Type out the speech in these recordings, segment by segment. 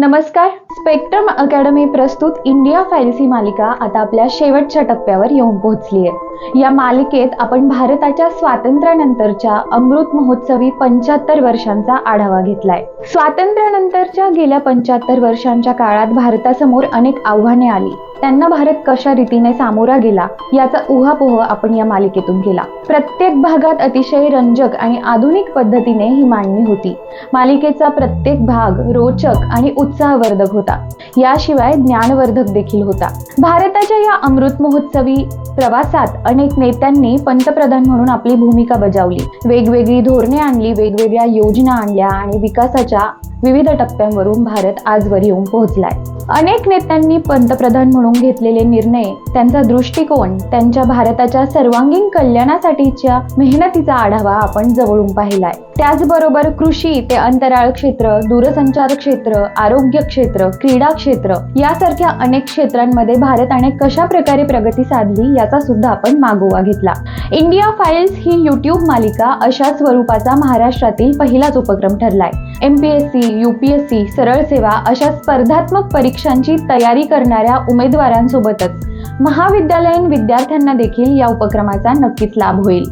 नमस्कार. Spectrum academy प्रस्तुत India Files ही मालिका आता आपल्या शेवटच्या टप्प्यावर येऊन पोहोचली आहे. या मालिकेत आपण भारताच्या स्वातंत्र्यानंतरच्या अमृत महोत्सवी पंच्याहत्तर वर्षांचा आढावा घेतलाय. स्वातंत्र्यानंतरच्या गेल्या पंच्याहत्तर वर्षांच्या काळात भारतासमोर अनेक आव्हाने आली. त्यांना भारत कशा रीतीने सामोरा गेला याचा उहापोह आपण या मालिकेतून केला. प्रत्येक भागात अतिशय रंजक आणि आधुनिक पद्धतीने ही मांडणी होती. मालिकेचा प्रत्येक भाग रोचक आणि उत्साहवर्धक होता. याशिवाय ज्ञानवर्धक देखील होता. भारताच्या या अमृत महोत्सवी प्रवासात अनेक नेत्यांनी पंतप्रधान म्हणून आपली भूमिका बजावली. वेगवेगळी धोरणे आणली वेगवेगळ्या योजना आणल्या आणि विकासाच्या विविध टप्प्यांवरून भारत आजवर येऊन पोहोचलाय. अनेक नेत्यांनी पंतप्रधान म्हणून घेतलेले निर्णय त्यांचा दृष्टिकोन त्यांच्या भारताच्या सर्वांगीण कल्याणासाठीच्या मेहनतीचा आढावा आपण जवळून पाहिलाय. त्याचबरोबर कृषी ते अंतराळ क्षेत्र दूरसंचार क्षेत्र आरोग्य क्षेत्र क्रीडा क्षेत्र यासारख्या अनेक क्षेत्रांमध्ये भारताने कशा प्रकारे प्रगती साधली याचा सुद्धा आपण मागोवा घेतला. इंडिया फाईल्स ही युट्यूब मालिका अशा स्वरूपाचा महाराष्ट्रातील पहिलाच उपक्रम ठरलाय. M P S C U P S C सरळ सेवा अशा स्पर्धात्मक परीक्षांची तयारी करणाऱ्या उमेदवारांसोबतच महाविद्यालयीन विद्यार्थ्यांना देखील या उपक्रमाचा नक्कीच लाभ होईल.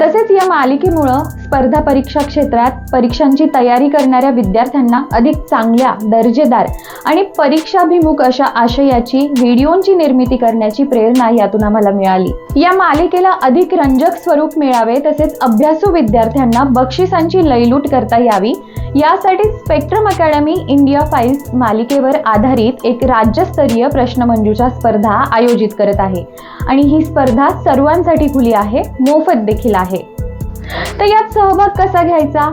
तसेच या मालिकेमुळं स्पर्धा परीक्षा क्षेत्रात परीक्षांची तयारी करणाऱ्या विद्यार्थ्यांना अधिक चांगल्या दर्जेदार आणि परीक्षाभिमुख अशा आशयाची व्हिडिओंची निर्मिती करण्याची प्रेरणा यातून आम्हाला मिळाली. या मालिकेला अधिक रंजक स्वरूप मिळावे तसेच अभ्यासू विद्यार्थ्यांना बक्षिसांची लयलूट करता यावी यासाठी स्पेक्ट्रम अकॅडमी इंडिया फाईल्स मालिकेवर आधारित एक राज्यस्तरीय प्रश्नमंजुषा स्पर्धा आयोजित करत आहे. आणि ही स्पर्धा सर्वांसाठी खुली आहे मोफत देखील आहे. तर यात सहभाग कसा घ्यायचा?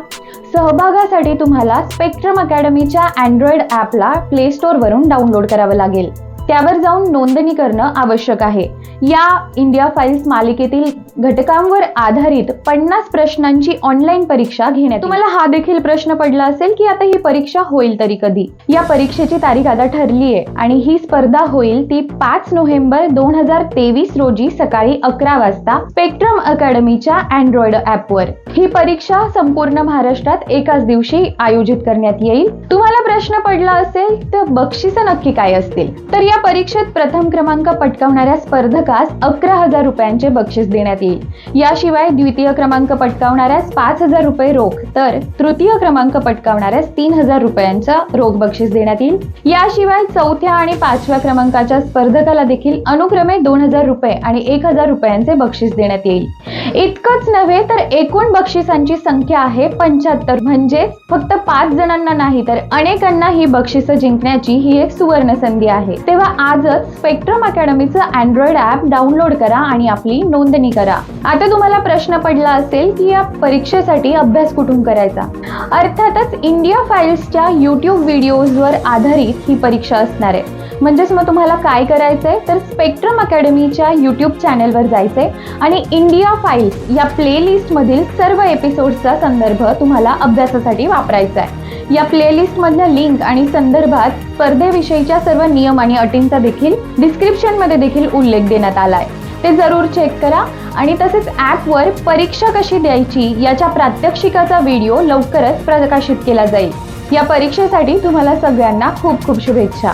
सहभागासाठी तुम्हाला स्पेक्ट्रम अकॅडमीच्या अँड्रॉइड ॲपला प्ले स्टोअरवरून डाउनलोड करावं लागेल. त्यावर जाऊन नोंदणी करणं आवश्यक आहे. या इंडिया फाईल्स मालिकेतील घटकांवर आधारित पन्नास प्रश्नांची ऑनलाईन परीक्षा घेण्यात तुम्हाला हा देखील प्रश्न पडला असेल की आता ही परीक्षा होईल तरी कधी? या परीक्षेची तारीख आता ठरली आहे आणि ही स्पर्धा होईल ती पाच नोव्हेंबर दोन हजार तेवीस रोजी सकाळी अकरा वाजता स्पेक्ट्रम अकॅडमीच्या अँड्रॉइड ऍपवर ही परीक्षा संपूर्ण महाराष्ट्रात एकाच दिवशी आयोजित करण्यात येईल. तुम्हाला प्रश्न पडला असेल तर बक्षिस नक्की काय असतील? तर या परीक्षेत प्रथम क्रमांक पटकावणाऱ्या स्पर्धकास अकरा हजार रुपयांचे बक्षीस देण्यात येईल. याशिवाय द्वितीय क्रमांक पटकावणाऱ्यास पाच हजार रुपये रोख तर तृतीय क्रमांक पटकावणाऱ्यास तीन हजार रुपयांचा रोख बक्षीस देण्यात येईल. याशिवाय चौथ्या आणि पाचव्या क्रमांकाच्या स्पर्धकाला देखील अनुक्रमे दोन हजार रुपये आणि एक हजार रुपयांचे बक्षीस देण्यात येईल. इतकंच नव्हे तर एकूण बक्षिसांची संख्या आहे पंच्याहत्तर. म्हणजेच फक्त पाच जणांना नाही तर अनेक अनेकांना ही बक्षिसं जिंकण्याची ही एक सुवर्ण संधी आहे. तेव्हा आजच स्पेक्ट्रम अकॅडमीचं अँड्रॉइड ॲप डाउनलोड करा आणि आपली नोंदणी करा. आता तुम्हाला प्रश्न पडला असेल की या परीक्षेसाठी अभ्यास कुठून करायचा? अर्थातच इंडिया फाईल्सच्या युट्यूब व्हिडिओजवर आधारित ही परीक्षा असणार आहे. म्हणजेच मग तुम्हाला काय करायचंय? तर स्पेक्ट्रम अकॅडमीच्या यूट्यूब चॅनेलवर जायचंय आणि इंडिया फाईल्स या प्लेलिस्टमधील सर्व एपिसोड्सचा संदर्भ तुम्हाला अभ्यासासाठी वापरायचा आहे या प्लेलिस्टमधल्या लिंक आणि संदर्भात स्पर्धेविषयीच्या सर्व नियम आणि अटींचा देखील डिस्क्रिप्शनमध्ये देखील उल्लेख देण्यात आलाय. ते जरूर चेक करा आणि तसेच ॲपवर परीक्षा कशी द्यायची याच्या प्रात्यक्षिकाचा व्हिडिओ लवकरच प्रकाशित केला जाईल. या परीक्षेसाठी तुम्हाला सगळ्यांना खूप खूप शुभेच्छा.